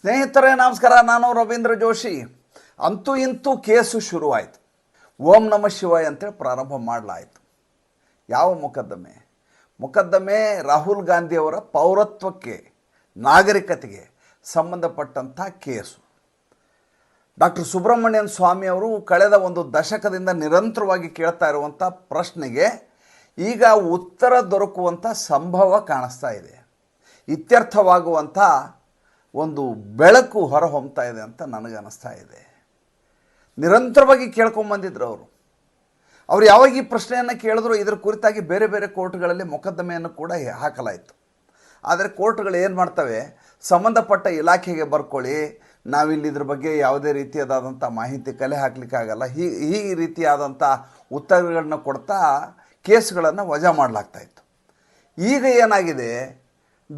ಸ್ನೇಹಿತರೇ, ನಮಸ್ಕಾರ. ನಾನು ರವೀಂದ್ರ ಜೋಶಿ. ಅಂತೂ ಇಂತೂ ಕೇಸು ಶುರುವಾಯಿತು. ಓಂ ನಮ ಶಿವಾಯ್ ಅಂತೇಳಿ ಪ್ರಾರಂಭ ಮಾಡಲಾಯಿತು. ಯಾವ ಮೊಕದ್ದಮೆ? ಮೊಕದ್ದಮೆ ರಾಹುಲ್ ಗಾಂಧಿಯವರ ಪೌರತ್ವಕ್ಕೆ, ನಾಗರಿಕತೆಗೆ ಸಂಬಂಧಪಟ್ಟಂಥ ಕೇಸು. ಡಾಕ್ಟರ್ ಸುಬ್ರಹ್ಮಣ್ಯನ್ ಸ್ವಾಮಿ ಅವರು ಕಳೆದ ಒಂದು ದಶಕದಿಂದ ನಿರಂತರವಾಗಿ ಕೇಳ್ತಾ ಇರುವಂಥ ಪ್ರಶ್ನೆಗೆ ಈಗ ಉತ್ತರ ದೊರಕುವಂಥ ಸಂಭವ ಕಾಣಿಸ್ತಾ ಇದೆ. ಇತ್ಯರ್ಥವಾಗುವಂಥ ಒಂದು ಬೆಳಕು ಹೊರಹೊಮ್ತಾ ಇದೆ ಅಂತ ನನಗನ್ನಿಸ್ತಾ ಇದೆ. ನಿರಂತರವಾಗಿ ಕೇಳ್ಕೊಂಬಂದಿದ್ರು ಅವರು. ಅವ್ರು ಯಾವಾಗ ಈ ಪ್ರಶ್ನೆಯನ್ನು ಕೇಳಿದ್ರು, ಇದರ ಕುರಿತಾಗಿ ಬೇರೆ ಬೇರೆ ಕೋರ್ಟ್ಗಳಲ್ಲಿ ಮೊಕದ್ದಮೆಯನ್ನು ಕೂಡ ಹಾಕಲಾಯಿತು. ಆದರೆ ಕೋರ್ಟ್ಗಳು ಏನು ಮಾಡ್ತವೆ? ಸಂಬಂಧಪಟ್ಟ ಇಲಾಖೆಗೆ ಬರ್ಕೊಳ್ಳಿ, ನಾವಿಲ್ಲಿ ಇದ್ರ ಬಗ್ಗೆ ಯಾವುದೇ ರೀತಿಯಾದಂಥ ಮಾಹಿತಿ ಕಲೆ ಹಾಕಲಿಕ್ಕಾಗಲ್ಲ ಈ ಈ ರೀತಿಯಾದಂಥ ಉತ್ತರಗಳನ್ನ ಕೊಡ್ತಾ ಕೇಸ್ಗಳನ್ನು ವಜಾ ಮಾಡಲಾಗ್ತಾಯಿತ್ತು ಈಗ ಏನಾಗಿದೆ?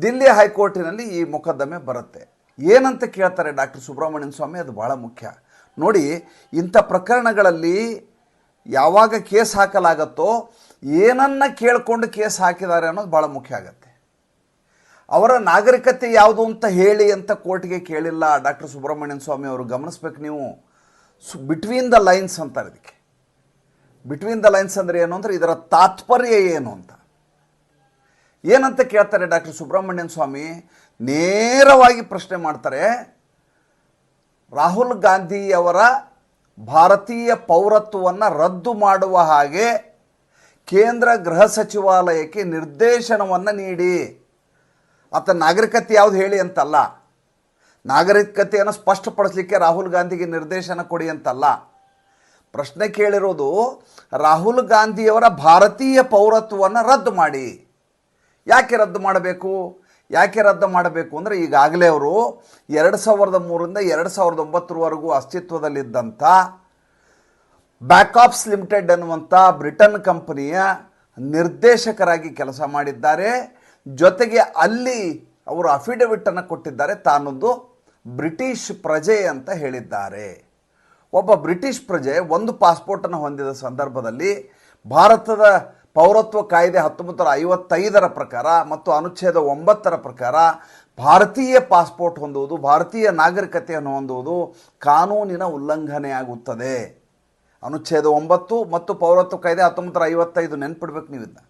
ದಿಲ್ಲಿ ಹೈಕೋರ್ಟಿನಲ್ಲಿ ಈ ಮೊಕದ್ದಮೆ ಬರುತ್ತೆ. ಏನಂತ ಕೇಳ್ತಾರೆ ಡಾಕ್ಟರ್ ಸುಬ್ರಹ್ಮಣ್ಯನ್ ಸ್ವಾಮಿ? ಅದು ಭಾಳ ಮುಖ್ಯ. ನೋಡಿ, ಇಂಥ ಪ್ರಕರಣಗಳಲ್ಲಿ ಯಾವಾಗ ಕೇಸ್ ಹಾಕಲಾಗತ್ತೋ, ಏನನ್ನ ಕೇಳಿಕೊಂಡು ಕೇಸ್ ಹಾಕಿದ್ದಾರೆ ಅನ್ನೋದು ಭಾಳ ಮುಖ್ಯ ಆಗತ್ತೆ. ಅವರ ನಾಗರಿಕತೆ ಯಾವುದು ಅಂತ ಹೇಳಿ ಅಂತ ಕೋರ್ಟ್ಗೆ ಕೇಳಿಲ್ಲ ಡಾಕ್ಟರ್ ಸುಬ್ರಹ್ಮಣ್ಯನ್ ಸ್ವಾಮಿ ಅವರು. ಗಮನಿಸ್ಬೇಕು ನೀವು. ಬಿಟ್ವೀನ್ ದ ಲೈನ್ಸ್ ಅಂತಾರೆ ಇದಕ್ಕೆ. ಬಿಟ್ವೀನ್ ದ ಲೈನ್ಸ್ ಅಂದರೆ ಏನು? ಅಂದರೆ ಇದರ ತಾತ್ಪರ್ಯ ಏನು ಅಂತ. ಏನಂತ ಕೇಳ್ತಾರೆ ಡಾಕ್ಟರ್ ಸುಬ್ರಹ್ಮಣ್ಯನ್ ಸ್ವಾಮಿ? ನೇರವಾಗಿ ಪ್ರಶ್ನೆ ಮಾಡ್ತಾರೆ. ರಾಹುಲ್ ಗಾಂಧಿಯವರ ಭಾರತೀಯ ಪೌರತ್ವವನ್ನು ರದ್ದು ಮಾಡುವ ಹಾಗೆ ಕೇಂದ್ರ ಗೃಹ ಸಚಿವಾಲಯಕ್ಕೆ ನಿರ್ದೇಶನವನ್ನು ನೀಡಿ. ಆತ ನಾಗರಿಕತೆ ಯಾವುದು ಹೇಳಿ ಅಂತಲ್ಲ. ನಾಗರಿಕತೆಯನ್ನು ಸ್ಪಷ್ಟಪಡಿಸಲಿಕ್ಕೆ ರಾಹುಲ್ ಗಾಂಧಿಗೆ ನಿರ್ದೇಶನ ಕೊಡಿ ಅಂತಲ್ಲ. ಪ್ರಶ್ನೆ ಕೇಳಿರೋದು, ರಾಹುಲ್ ಗಾಂಧಿಯವರ ಭಾರತೀಯ ಪೌರತ್ವವನ್ನು ರದ್ದು ಮಾಡಿ. ಯಾಕೆ ರದ್ದು ಮಾಡಬೇಕು? ಯಾಕೆ ರದ್ದು ಮಾಡಬೇಕು? ಅಂದರೆ ಈಗಾಗಲೇ ಅವರು ಎರಡು ಸಾವಿರದ ಮೂರರಿಂದ ಎರಡು ಸಾವಿರದ ಒಂಬತ್ತರವರೆಗೂ ಅಸ್ತಿತ್ವದಲ್ಲಿದ್ದಂಥ ಬ್ಯಾಕಾಪ್ಸ್ ಲಿಮಿಟೆಡ್ ಅನ್ನುವಂಥ ಬ್ರಿಟನ್ ಕಂಪನಿಯ ನಿರ್ದೇಶಕರಾಗಿ ಕೆಲಸ ಮಾಡಿದ್ದಾರೆ. ಜೊತೆಗೆ ಅಲ್ಲಿ ಅವರು ಅಫಿಡವಿಟನ್ನು ಕೊಟ್ಟಿದ್ದಾರೆ. ತಾನೊಂದು ಬ್ರಿಟಿಷ್ ಪ್ರಜೆ ಅಂತ ಹೇಳಿದ್ದಾರೆ. ಒಬ್ಬ ಬ್ರಿಟಿಷ್ ಪ್ರಜೆ ಒಂದು ಪಾಸ್ಪೋರ್ಟನ್ನು ಹೊಂದಿದ ಸಂದರ್ಭದಲ್ಲಿ ಭಾರತದ ಪೌರತ್ವ ಕಾಯ್ದೆ ಹತ್ತೊಂಬತ್ತರ ಐವತ್ತೈದರ ಪ್ರಕಾರ ಮತ್ತು ಅನುಚ್ಛೇದ ಒಂಬತ್ತರ ಪ್ರಕಾರ ಭಾರತೀಯ ಪಾಸ್ಪೋರ್ಟ್ ಹೊಂದುವುದು, ಭಾರತೀಯ ನಾಗರಿಕತೆಯನ್ನು ಹೊಂದುವುದು ಕಾನೂನಿನ ಉಲ್ಲಂಘನೆಯಾಗುತ್ತದೆ ಅನುಚ್ಛೇದ ಒಂಬತ್ತು ಮತ್ತು ಪೌರತ್ವ ಕಾಯ್ದೆ ಹತ್ತೊಂಬತ್ತರ ಐವತ್ತೈದು ನೆನ್ಪಿಡ್ಬೇಕು ನೀವು ಇದನ್ನ.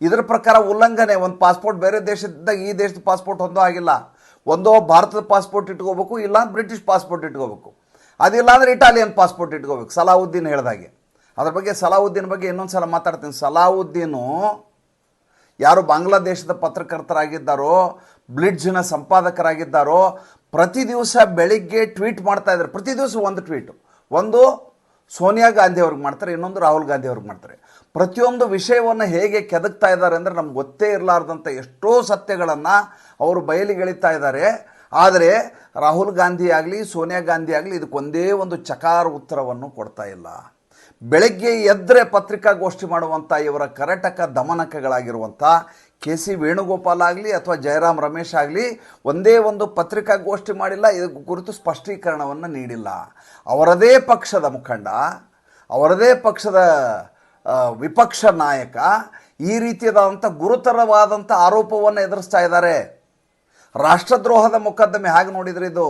ಇದರ ಪ್ರಕಾರ ಉಲ್ಲಂಘನೆ, ಒಂದು ಪಾಸ್ಪೋರ್ಟ್ ಬೇರೆ ದೇಶದಿಂದ ಈ ದೇಶದ ಪಾಸ್ಪೋರ್ಟ್ ಹೊಂದೋ ಆಗಿಲ್ಲ ಒಂದೋ ಭಾರತದ ಪಾಸ್ಪೋರ್ಟ್ ಇಟ್ಕೋಬೇಕು ಇಲ್ಲ ಬ್ರಿಟಿಷ್ ಪಾಸ್ಪೋರ್ಟ್ ಇಟ್ಕೋಬೇಕು. ಅದಿಲ್ಲ ಅಂದರೆ ಇಟಾಲಿಯನ್ ಪಾಸ್ಪೋರ್ಟ್ ಇಟ್ಕೋಬೇಕು, ಸಲಾವುದ್ದೀನ್ ಹೇಳ್ದಾಗೆ ಅದ್ರ ಬಗ್ಗೆ ಸಲಾವುದ್ದೀನ್ ಬಗ್ಗೆ ಇನ್ನೊಂದು ಸಲ ಮಾತಾಡ್ತೀನಿ. ಸಲಾವುದ್ದೀನು ಯಾರು ಬಾಂಗ್ಲಾದೇಶದ ಪತ್ರಕರ್ತರಾಗಿದ್ದಾರೋ, ಬ್ಲಿಡ್ಜ್ನ ಸಂಪಾದಕರಾಗಿದ್ದಾರೋ, ಪ್ರತಿ ದಿವಸ ಬೆಳಿಗ್ಗೆ ಟ್ವೀಟ್ ಮಾಡ್ತಾ ಇದ್ದಾರೆ. ಪ್ರತಿ ದಿವಸ ಒಂದು ಟ್ವೀಟು. ಒಂದು ಸೋನಿಯಾ ಗಾಂಧಿ ಅವ್ರಿಗೆ ಮಾಡ್ತಾರೆ, ಇನ್ನೊಂದು ರಾಹುಲ್ ಗಾಂಧಿ ಅವ್ರಿಗೆ ಮಾಡ್ತಾರೆ. ಪ್ರತಿಯೊಂದು ವಿಷಯವನ್ನು ಹೇಗೆ ಕೆದಕ್ತಾ ಇದ್ದಾರೆ ಅಂದರೆ ನಮ್ಗೆ ಗೊತ್ತೇ ಇರಲಾರ್ದಂಥ ಎಷ್ಟೋ ಸತ್ಯಗಳನ್ನು ಅವರು ಬಯಲಿಗೆಳಿತಾ ಇದ್ದಾರೆ. ಆದರೆ ರಾಹುಲ್ ಗಾಂಧಿ ಆಗಲಿ, ಸೋನಿಯಾ ಗಾಂಧಿ ಆಗಲಿ ಇದಕ್ಕೊಂದೇ ಒಂದು ಚಕಾರ ಉತ್ತರವನ್ನು ಕೊಡ್ತಾ ಇಲ್ಲ. ಬೆಳಗ್ಗೆ ಎದ್ದರೆ ಪತ್ರಿಕಾಗೋಷ್ಠಿ ಮಾಡುವಂಥ ಇವರ ಕರಟಕ ದಮನಕಗಳಾಗಿರುವಂಥ ಕೆ ಸಿ ವೇಣುಗೋಪಾಲ್ ಆಗಲಿ ಅಥವಾ ಜಯರಾಮ್ ರಮೇಶ್ ಆಗಲಿ ಒಂದೇ ಒಂದು ಪತ್ರಿಕಾಗೋಷ್ಠಿ ಮಾಡಿಲ್ಲ ಇದಕ್ಕೆ ಕುರಿತು ಸ್ಪಷ್ಟೀಕರಣವನ್ನು ನೀಡಿಲ್ಲ. ಅವರದೇ ಪಕ್ಷದ ಮುಖಂಡ, ಅವರದೇ ಪಕ್ಷದ ವಿಪಕ್ಷ ನಾಯಕ ಈ ರೀತಿಯಾದಂಥ ಗುರುತರವಾದಂಥ ಆರೋಪವನ್ನು ಎದುರಿಸ್ತಾ ಇದ್ದಾರೆ. ರಾಷ್ಟ್ರದ್ರೋಹದ ಮೊಕದ್ದಮೆ ಹಾಗೆ ನೋಡಿದ್ರೆ ಇದು?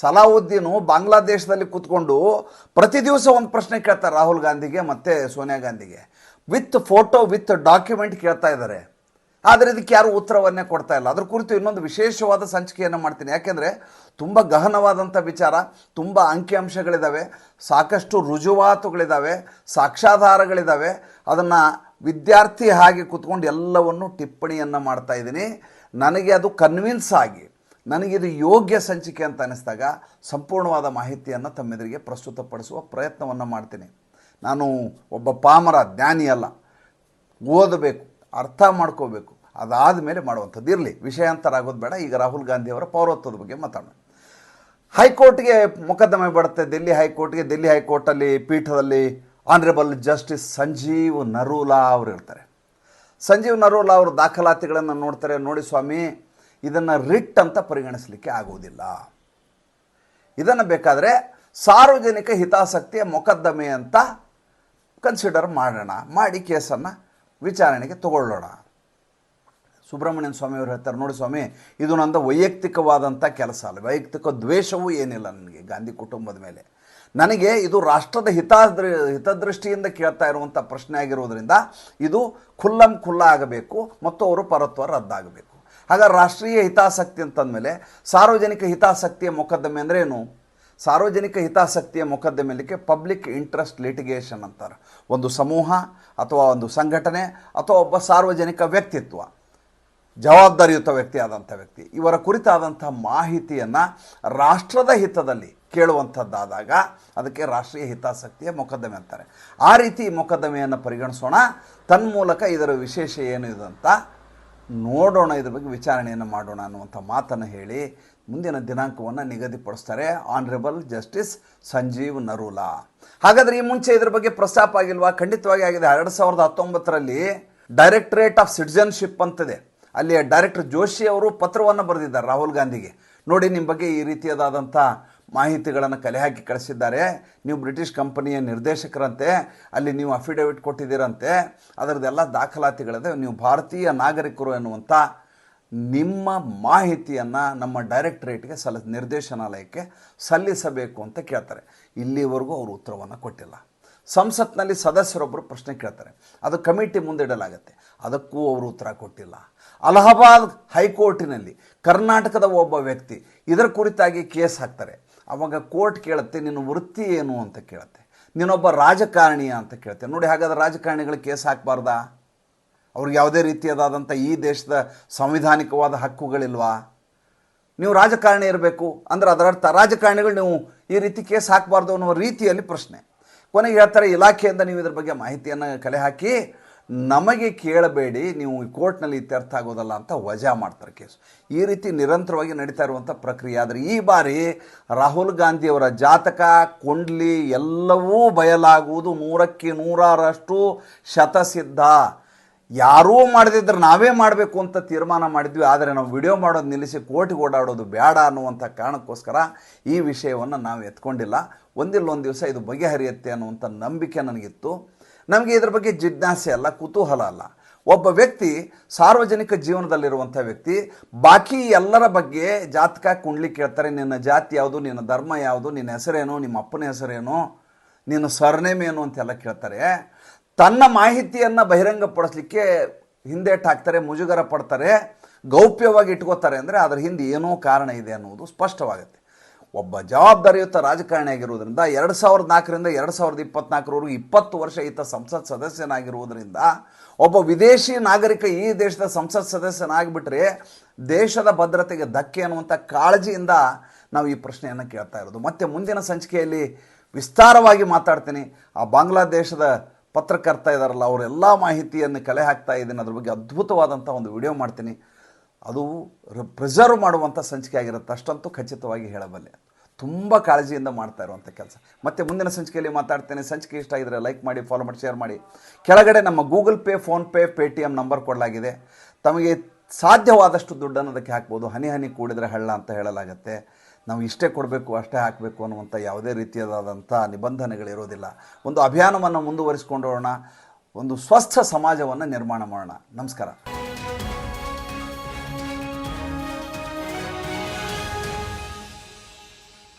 ಸಲಾವುದ್ದೀನು ಬಾಂಗ್ಲಾದೇಶದಲ್ಲಿ ಕೂತ್ಕೊಂಡು ಪ್ರತಿ ದಿವಸ ಒಂದು ಪ್ರಶ್ನೆ ಕೇಳ್ತಾರೆ ರಾಹುಲ್ ಗಾಂಧಿಗೆ ಮತ್ತು ಸೋನಿಯಾ ಗಾಂಧಿಗೆ. ವಿತ್ ಫೋಟೋ, ವಿತ್ ಡಾಕ್ಯುಮೆಂಟ್ ಕೇಳ್ತಾ ಇದ್ದಾರೆ. ಆದರೆ ಇದಕ್ಕೆ ಯಾರು ಉತ್ತರವನ್ನೇ ಕೊಡ್ತಾ ಇಲ್ಲ. ಅದ್ರ ಕುರಿತು ಇನ್ನೊಂದು ವಿಶೇಷವಾದ ಸಂಚಿಕೆಯನ್ನು ಮಾಡ್ತೀನಿ. ಯಾಕೆಂದರೆ ತುಂಬ ಗಹನವಾದಂಥ ವಿಚಾರ, ತುಂಬ ಅಂಕಿಅಂಶಗಳಿದ್ದಾವೆ ಸಾಕಷ್ಟು ರುಜುವಾತುಗಳಿದ್ದಾವೆ ಸಾಕ್ಷಾಧಾರಗಳಿದ್ದಾವೆ ಅದನ್ನು ವಿದ್ಯಾರ್ಥಿ ಹಾಗೆ ಕೂತ್ಕೊಂಡು ಎಲ್ಲವನ್ನು ಟಿಪ್ಪಣಿಯನ್ನು ಮಾಡ್ತಾ ಇದ್ದೀನಿ. ನನಗೆ ಅದು ಕನ್ವಿನ್ಸ್ ಆಗಿ ನನಗಿದು ಯೋಗ್ಯ ಸಂಚಿಕೆ ಅಂತ ಅನ್ನಿಸಿದಾಗ ಸಂಪೂರ್ಣವಾದ ಮಾಹಿತಿಯನ್ನು ತಮ್ಮೆದುರಿಗೆ ಪ್ರಸ್ತುತಪಡಿಸುವ ಪ್ರಯತ್ನವನ್ನು ಮಾಡ್ತೀನಿ. ನಾನು ಒಬ್ಬ ಪಾಮರ ಜ್ಞಾನಿ ಅಲ್ಲ. ಓದಬೇಕು, ಅರ್ಥ ಮಾಡ್ಕೋಬೇಕು. ಅದಾದ ಮೇಲೆ ಮಾಡುವಂಥದ್ದು ಇರಲಿ. ವಿಷಯಾಂತರ ಆಗೋದು ಬೇಡ. ಈಗ ರಾಹುಲ್ ಗಾಂಧಿಯವರ ಪೌರತ್ವದ ಬಗ್ಗೆ ಮಾತಾಡೋಣ. ಹೈಕೋರ್ಟ್ಗೆ ಮೊಕದ್ದಮೆ ಬರುತ್ತೆ. ದಿಲ್ಲಿ ಹೈಕೋರ್ಟ್ಗೆ, ದಿಲ್ಲಿ ಹೈಕೋರ್ಟಲ್ಲಿ ಪೀಠದಲ್ಲಿ ಆನರೇಬಲ್ ಜಸ್ಟಿಸ್ ಸಂಜೀವ್ ನರೂಲಾ ಅವರು ಇರ್ತಾರೆ. ಸಂಜೀವ್ ನರೂಲಾ ಅವರು ದಾಖಲಾತಿಗಳನ್ನು ನೋಡ್ತಾರೆ. ನೋಡಿ ಸ್ವಾಮಿ ಇದನ್ನು ರಿಟ್ ಅಂತ ಪರಿಗಣಿಸಲಿಕ್ಕೆ ಆಗುವುದಿಲ್ಲ. ಇದನ್ನು ಬೇಕಾದರೆ ಸಾರ್ವಜನಿಕ ಹಿತಾಸಕ್ತಿಯ ಮೊಕದ್ದಮೆ ಅಂತ ಕನ್ಸಿಡರ್ ಮಾಡೋಣ. ಮಾಡಿ ಕೇಸನ್ನು ವಿಚಾರಣೆಗೆ ತಗೊಳ್ಳೋಣ. ಸುಬ್ರಹ್ಮಣ್ಯನ ಸ್ವಾಮಿಯವರು ಹೇಳ್ತಾರೆ, ನೋಡಿ ಸ್ವಾಮಿ, ಇದು ನಂದು ವೈಯಕ್ತಿಕವಾದಂಥ ಕೆಲಸ ಅಲ್ಲ. ವೈಯಕ್ತಿಕ ದ್ವೇಷವೂ ಏನಿಲ್ಲ ನನಗೆ ಗಾಂಧಿ ಕುಟುಂಬದ ಮೇಲೆ. ನನಗೆ ಇದು ರಾಷ್ಟ್ರದ ಹಿತಾದೃ ಹಿತದೃಷ್ಟಿಯಿಂದ ಕೇಳ್ತಾ ಇರುವಂಥ ಪ್ರಶ್ನೆ ಆಗಿರೋದ್ರಿಂದ ಇದು ಖುಲ್ಲಂ ಖುಲ್ಲ ಆಗಬೇಕು ಮತ್ತು ಅವರು ಪರತ್ವ ರದ್ದಾಗಬೇಕು. ಹಾಗಾದ್ರೆ ರಾಷ್ಟ್ರೀಯ ಹಿತಾಸಕ್ತಿ ಅಂತಂದಮೇಲೆ ಸಾರ್ವಜನಿಕ ಹಿತಾಸಕ್ತಿಯ ಮೊಕದ್ದಮೆ ಅಂದರೆ ಏನು? ಸಾರ್ವಜನಿಕ ಹಿತಾಸಕ್ತಿಯ ಮೊಕದ್ದಮೆಲಿಕ್ಕೆ ಪಬ್ಲಿಕ್ ಇಂಟ್ರೆಸ್ಟ್ ಲಿಟಿಗೇಷನ್ ಅಂತಾರೆ. ಒಂದು ಸಮೂಹ ಅಥವಾ ಒಂದು ಸಂಘಟನೆ ಅಥವಾ ಒಬ್ಬ ಸಾರ್ವಜನಿಕ ವ್ಯಕ್ತಿತ್ವ, ಜವಾಬ್ದಾರಿಯುತ ವ್ಯಕ್ತಿ ಆದಂಥ ವ್ಯಕ್ತಿ. ಇವರ ಕುರಿತಾದಂಥ ಮಾಹಿತಿಯನ್ನು ರಾಷ್ಟ್ರದ ಹಿತದಲ್ಲಿ ಕೇಳುವಂಥದ್ದಾದಾಗ ಅದಕ್ಕೆ ರಾಷ್ಟ್ರೀಯ ಹಿತಾಸಕ್ತಿಯ ಮೊಕದ್ದಮೆ ಅಂತಾರೆ. ಆ ರೀತಿ ಮೊಕದ್ದಮೆಯನ್ನು ಪರಿಗಣಿಸೋಣ. ತನ್ಮೂಲಕ ಇದರ ವಿಶೇಷ ಏನು ಇದೆ ಅಂತ ನೋಡೋಣ, ಇದ್ರ ಬಗ್ಗೆ ವಿಚಾರಣೆಯನ್ನು ಮಾಡೋಣ ಅನ್ನುವಂಥ ಮಾತನ್ನು ಹೇಳಿ ಮುಂದಿನ ದಿನಾಂಕವನ್ನು ನಿಗದಿಪಡಿಸ್ತಾರೆ ಆನರೇಬಲ್ ಜಸ್ಟಿಸ್ ಸಂಜೀವ್ ನರೂಲಾ. ಹಾಗಾದರೆ ಈ ಮುಂಚೆ ಇದ್ರ ಬಗ್ಗೆ ಪ್ರಸ್ತಾಪ ಆಗಿಲ್ವಾ? ಖಂಡಿತವಾಗಿ ಆಗಿದೆ. ಎರಡು ಸಾವಿರದ ಹತ್ತೊಂಬತ್ತರಲ್ಲಿ ಡೈರೆಕ್ಟರೇಟ್ ಆಫ್ ಸಿಟಿಜನ್ಶಿಪ್ ಅಂತಿದೆ. ಅಲ್ಲಿ ಡೈರೆಕ್ಟರ್ ಜೋಶಿ ಅವರು ಪತ್ರವನ್ನು ಬರೆದಿದ್ದಾರೆ ರಾಹುಲ್ ಗಾಂಧಿಗೆ. ನೋಡಿ ನಿಮ್ಮ ಬಗ್ಗೆ ಈ ರೀತಿಯಾದಂಥ ಮಾಹಿತಿಗಳನ್ನು ಕಲೆ ಹಾಕಿ ಕಳಿಸಿದ್ದಾರೆ. ನೀವು ಬ್ರಿಟಿಷ್ ಕಂಪನಿಯ ನಿರ್ದೇಶಕರಂತೆ, ಅಲ್ಲಿ ನೀವು ಅಫಿಡವಿಟ್ ಕೊಟ್ಟಿದ್ದೀರಂತೆ, ಅದರದ್ದೆಲ್ಲ ದಾಖಲಾತಿಗಳಿದೆ ನೀವು ಭಾರತೀಯ ನಾಗರಿಕರು ಎನ್ನುವಂಥ ನಿಮ್ಮ ಮಾಹಿತಿಯನ್ನು ನಮ್ಮ ಡೈರೆಕ್ಟರೇಟ್ಗೆ ಸಲ, ನಿರ್ದೇಶನಾಲಯಕ್ಕೆ ಸಲ್ಲಿಸಬೇಕು ಅಂತ ಕೇಳ್ತಾರೆ. ಇಲ್ಲಿವರೆಗೂ ಅವರು ಉತ್ತರವನ್ನು ಕೊಟ್ಟಿಲ್ಲ. ಸಂಸತ್ನಲ್ಲಿ ಸದಸ್ಯರೊಬ್ಬರು ಪ್ರಶ್ನೆ ಕೇಳ್ತಾರೆ. ಅದು ಕಮಿಟಿ ಮುಂದಿಡಲಾಗುತ್ತೆ. ಅದಕ್ಕೂ ಅವರು ಉತ್ತರ ಕೊಟ್ಟಿಲ್ಲ. ಅಲಹಾಬಾದ್ ಹೈಕೋರ್ಟಿನಲ್ಲಿ ಕರ್ನಾಟಕದ ಒಬ್ಬ ವ್ಯಕ್ತಿ. ಇದರ ಕುರಿತಾಗಿ ಕೇಸ್ ಹಾಕ್ತಾರೆ. ಅವಾಗ ಕೋರ್ಟ್ ಕೇಳುತ್ತೆ, ನಿನ್ನ ವೃತ್ತಿ ಏನು ಅಂತ ಕೇಳುತ್ತೆ. ನೀನೊಬ್ಬ ರಾಜಕಾರಣಿಯ ಅಂತ ಕೇಳುತ್ತೆ. ನೋಡಿ, ಹಾಗಾದ್ರೆ ರಾಜಕಾರಣಿಗಳು ಕೇಸ್ ಹಾಕಬಾರ್ದಾ? ಅವ್ರಿಗೆ ಯಾವುದೇ ರೀತಿಯಾದಂಥ ಈ ದೇಶದ ಸಂವಿಧಾನಿಕವಾದ ಹಕ್ಕುಗಳಿಲ್ವಾ? ನೀವು ರಾಜಕಾರಣಿ ಇರಬೇಕು. ಅಂದ್ರೆ ಅದರರ್ಥ ರಾಜಕಾರಣಿಗಳು ನೀವು ಈ ರೀತಿ ಕೇಸ್ ಹಾಕಬಾರ್ದು ಅನ್ನುವ ರೀತಿಯಲ್ಲಿ ಪ್ರಶ್ನೆ. ಕೊನೆಗೆ ಹೇಳ್ತಾರೆ, ಇಲಾಖೆಯಿಂದ ನೀವು ಇದ್ರ ಬಗ್ಗೆ ಮಾಹಿತಿಯನ್ನು ಕಲೆ ಹಾಕಿ ನಮಗೆ ಕೇಳಬೇಡಿ, ನೀವು ಈ ಕೋರ್ಟ್ನಲ್ಲಿ ಇತ್ಯರ್ಥ ಆಗೋದಲ್ಲ ಅಂತ ವಜಾ ಮಾಡ್ತಾರೆ ಕೇಸು. ಈ ರೀತಿ ನಿರಂತರವಾಗಿ ನಡೀತಾ ಇರುವಂಥ ಪ್ರಕ್ರಿಯೆ. ಆದರೆ ಈ ಬಾರಿ ರಾಹುಲ್ ಗಾಂಧಿಯವರ ಜಾತಕ, ಕೊಂಡ್ಲಿ ಎಲ್ಲವೂ ಬಯಲಾಗುವುದು. ನೂರಕ್ಕೆ ನೂರಾರಷ್ಟು ಶತಸಿದ್ಧ. ಯಾರೂ ಮಾಡದಿದ್ರೆ ನಾವೇ ಮಾಡಬೇಕು ಅಂತ ತೀರ್ಮಾನ ಮಾಡಿದ್ವಿ. ಆದರೆ ನಾವು ವಿಡಿಯೋ ಮಾಡೋದು ನಿಲ್ಲಿಸಿ ಕೋರ್ಟಿಗೆ ಓಡಾಡೋದು ಬೇಡ ಅನ್ನುವಂಥ ಕಾರಣಕ್ಕೋಸ್ಕರ ಈ ವಿಷಯವನ್ನು ನಾವು ಎತ್ಕೊಂಡಿಲ್ಲ. ಒಂದಿಲ್ಲೊಂದು ದಿವಸ ಇದು ಬಗೆಹರಿಯುತ್ತೆ ಅನ್ನುವಂಥ ನಂಬಿಕೆ ನನಗಿತ್ತು. ನಮಗೆ ಇದ್ರ ಬಗ್ಗೆ ಜಿಜ್ಞಾಸೆ ಅಲ್ಲ, ಕುತೂಹಲ ಅಲ್ಲ. ಒಬ್ಬ ವ್ಯಕ್ತಿ ಸಾರ್ವಜನಿಕ ಜೀವನದಲ್ಲಿರುವಂಥ ವ್ಯಕ್ತಿ, ಬಾಕಿ ಎಲ್ಲರ ಬಗ್ಗೆ ಜಾತಕ ಕುಂಡ್ಲಿ ಕೇಳ್ತಾರೆ, ನಿನ್ನ ಜಾತಿ ಯಾವುದು, ನಿನ್ನ ಧರ್ಮ ಯಾವುದು, ನಿನ್ನ ಹೆಸರೇನು, ನಿಮ್ಮ ಅಪ್ಪನ ಹೆಸರೇನು, ನಿನ್ನ ಸರ್ನೇಮ್ ಏನು ಅಂತೆಲ್ಲ ಕೇಳ್ತಾರೆ. ತನ್ನ ಮಾಹಿತಿಯನ್ನು ಬಹಿರಂಗಪಡಿಸ್ಲಿಕ್ಕೆ ಹಿಂದೇಟ್ ಹಾಕ್ತಾರೆ, ಮುಜುಗರ ಪಡ್ತಾರೆ, ಗೌಪ್ಯವಾಗಿ ಇಟ್ಕೋತಾರೆ ಅಂದರೆ ಅದರ ಹಿಂದೆ ಏನೋ ಕಾರಣ ಇದೆ ಅನ್ನುವುದು ಸ್ಪಷ್ಟವಾಗುತ್ತೆ. ಒಬ್ಬ ಜವಾಬ್ದಾರಿಯುತ ರಾಜಕಾರಣಿ ಆಗಿರುವುದರಿಂದ ಎರಡು ಸಾವಿರದ ನಾಲ್ಕರಿಂದ ಎರಡು ಸಾವಿರದ ಇಪ್ಪತ್ನಾಲ್ಕರವರೆಗೂ ಇಪ್ಪತ್ತು ವರ್ಷ ಈತ ಸಂಸತ್ ಸದಸ್ಯನಾಗಿರುವುದರಿಂದ ಒಬ್ಬ ವಿದೇಶಿ ನಾಗರಿಕ ಈ ದೇಶದ ಸಂಸತ್ ಸದಸ್ಯನಾಗಿಬಿಟ್ರೆ ದೇಶದ ಭದ್ರತೆಗೆ ಧಕ್ಕೆ ಅನ್ನುವಂಥ ಕಾಳಜಿಯಿಂದ ನಾವು ಈ ಪ್ರಶ್ನೆಯನ್ನು ಕೇಳ್ತಾ ಇರೋದು. ಮತ್ತು ಮುಂದಿನ ಸಂಚಿಕೆಯಲ್ಲಿ ವಿಸ್ತಾರವಾಗಿ ಮಾತಾಡ್ತೀನಿ. ಆ ಬಾಂಗ್ಲಾದೇಶದ ಪತ್ರಕರ್ತ ಇದ್ದಾರಲ್ಲ ಅವರೆಲ್ಲ ಮಾಹಿತಿಯನ್ನು ಕಲೆ ಹಾಕ್ತಾ ಇದ್ದೀನಿ. ಅದ್ರ ಬಗ್ಗೆ ಅದ್ಭುತವಾದಂಥ ಒಂದು ವಿಡಿಯೋ ಮಾಡ್ತೀನಿ. ಅದು ಪ್ರಿಸರ್ವ್ ಮಾಡುವಂಥ ಸಂಚಿಕೆ ಆಗಿರುತ್ತೆ. ಅಷ್ಟಂತೂ ಖಚಿತವಾಗಿ ಹೇಳಬಲ್ಲೆ. ತುಂಬ ಕಾಳಜಿಯಿಂದ ಮಾಡ್ತಾ ಇರುವಂಥ ಕೆಲಸ. ಮತ್ತು ಮುಂದಿನ ಸಂಚಿಕೆಯಲ್ಲಿ ಮಾತಾಡ್ತೇನೆ. ಸಂಚಿಕೆ ಇಷ್ಟ ಆಗಿದ್ರೆ ಲೈಕ್ ಮಾಡಿ ಫಾಲೋ ಮಾಡಿ ಶೇರ್ ಮಾಡಿ. ಕೆಳಗಡೆ ನಮ್ಮ Google Pay PhonePe Paytm number ಕೊಡಲಾಗಿದೆ. ತಮಗೆ ಸಾಧ್ಯವಾದಷ್ಟು ದುಡ್ಡನ್ನು ಅದಕ್ಕೆ ಹಾಕ್ಬೋದು. ಹನಿ ಹನಿ ಕೂಡಿದರೆ ಹಳ್ಳ ಅಂತ ಹೇಳಲಾಗುತ್ತೆ. ನಾವು ಇಷ್ಟೇ ಕೊಡಬೇಕು, ಅಷ್ಟೇ ಹಾಕಬೇಕು ಅನ್ನುವಂಥ ಯಾವುದೇ ರೀತಿಯಾದಂಥ ನಿಬಂಧನೆಗಳಿರೋದಿಲ್ಲ ಒಂದು ಅಭಿಯಾನವನ್ನು ಮುಂದುವರಿಸ್ಕೊಂಡೋಣ ಒಂದು ಸ್ವಸ್ಥ ಸಮಾಜವನ್ನು ನಿರ್ಮಾಣ ಮಾಡೋಣ. ನಮಸ್ಕಾರ.